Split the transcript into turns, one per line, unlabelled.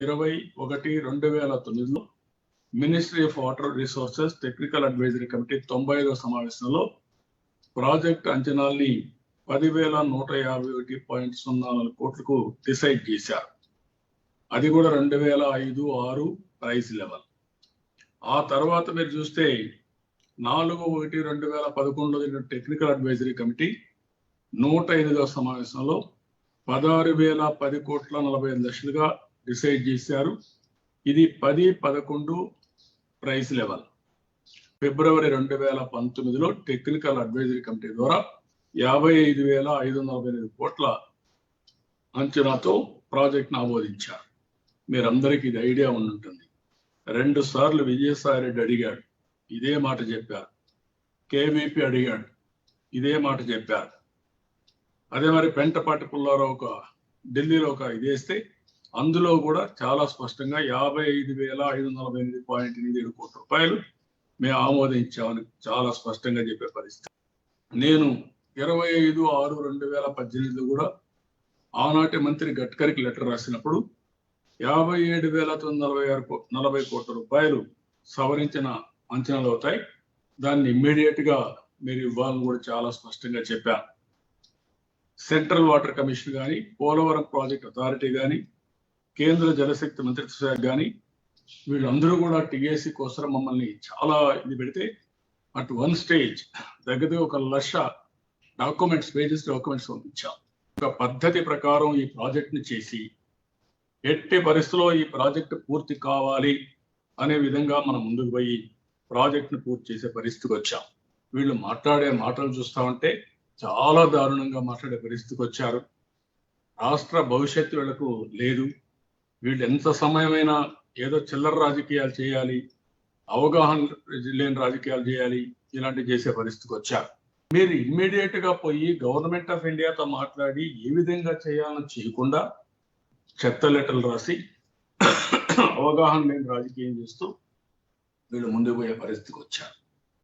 ఇరవై ఒకటి రెండు వేల తొమ్మిదిలో ministry of water resources technical advisory committee తొంభై ఐదవ సమావేశంలో ప్రాజెక్ట్ అంచనాల్ని పదివేల నూట యాభై ఒకటి పాయింట్ సున్నా నాలుగు కోట్లకు డిసైడ్ చేశారు. అది కూడా రెండు వేల ఐదు ఆరు ప్రైస్ లెవెల్. ఆ తర్వాత మీరు చూస్తే నాలుగు ఒకటి రెండు వేల పదకొండులో జరిగిన టెక్నికల్ అడ్వైజరీ కమిటీ నూట ఎనిమిదవ సమావేశంలో పదహారు వేల పది కోట్ల నలభై ఐదు లక్షలుగా డిసైడ్ చేశారు. ఇది పది పదకొండు ప్రైస్ లెవెల్. ఫిబ్రవరి రెండు వేల పంతొమ్మిదిలో టెక్నికల్ అడ్వైజరీ కమిటీ ద్వారా యాభై ఐదు వేల ఐదు వందల నలభై ఎనిమిది కోట్ల అంచనాతో ప్రాజెక్ట్ను ఆమోదించారు. మీరందరికీ ఇది ఐడియా ఉండుంటుంది. రెండు సార్లు విజయసాయి రెడ్డి అడిగాడు. ఇదే మాట చెప్పారు. కేవీపీ అడిగాడు. ఇదే మాట చెప్పారు. అదే మరి పెంటపాటి పుల్లారావు ఒక ఢిల్లీలో ఒక ఇదేస్తే అందులో కూడా చాలా స్పష్టంగా యాభై ఐదు వేల ఐదు వందల నలభై ఎనిమిది పాయింట్ ఎనిమిది ఏడు కోట్ల రూపాయలు మేము ఆమోదించామని చాలా స్పష్టంగా చెప్పే పరిస్థితి. నేను ఇరవై ఐదు ఆరు రెండు వేల పద్దెనిమిదిలో కూడా ఆనాటి మంత్రి గడ్కరీకి లెటర్ రాసినప్పుడు యాభై ఏడు వేల తొమ్మిది నలభై ఆరు నలభై కోట్ల రూపాయలు సవరించిన అంచనాలు అవుతాయి. దాన్ని ఇమ్మీడియట్గా మీరు ఇవ్వాలని కూడా చాలా స్పష్టంగా చెప్పాను సెంట్రల్ వాటర్ కమిషన్ కానీ పోలవరం ప్రాజెక్ట్ అథారిటీ కానీ కేంద్ర జలశక్తి మంత్రిత్వ శాఖ కానీ వీళ్ళందరూ కూడా టిఎస్సి కోసం మమ్మల్ని చాలా ఇది పెడితే అట్ వన్ స్టేజ్ దగ్గర ఒక లక్ష డాక్యుమెంట్స్ పేజెస్ డాక్యుమెంట్స్ పంపించాం. ఒక పద్ధతి ప్రకారం ఈ ప్రాజెక్ట్ని చేసి ఎట్టి పరిస్థితిలో ఈ ప్రాజెక్ట్ పూర్తి కావాలి అనే విధంగా మనం ముందుకు పోయి ప్రాజెక్ట్ని పూర్తి చేసే పరిస్థితికి వచ్చాం. వీళ్ళు మాట్లాడే మాటలు చూస్తా ఉంటే చాలా దారుణంగా మాట్లాడే పరిస్థితికి వచ్చారు. రాష్ట్ర భవిష్యత్తు వీళ్ళకు లేదు. వీళ్ళు ఎంత సమయమైనా ఏదో చిల్లర రాజకీయాలు చేయాలి అవగాహన లేని రాజకీయాలు చేయాలి ఇలాంటివి చేసే పరిస్థితికి వచ్చారు. మీరు ఇమ్మీడియట్గా పోయి గవర్నమెంట్ ఆఫ్ ఇండియాతో మాట్లాడి ఏ విధంగా చేయాలని చేయకుండా చెత్త లెటర్లు రాసి అవగాహన లేని రాజకీయం చేస్తూ వీళ్ళు ముందుకు పోయే పరిస్థితికి వచ్చారు.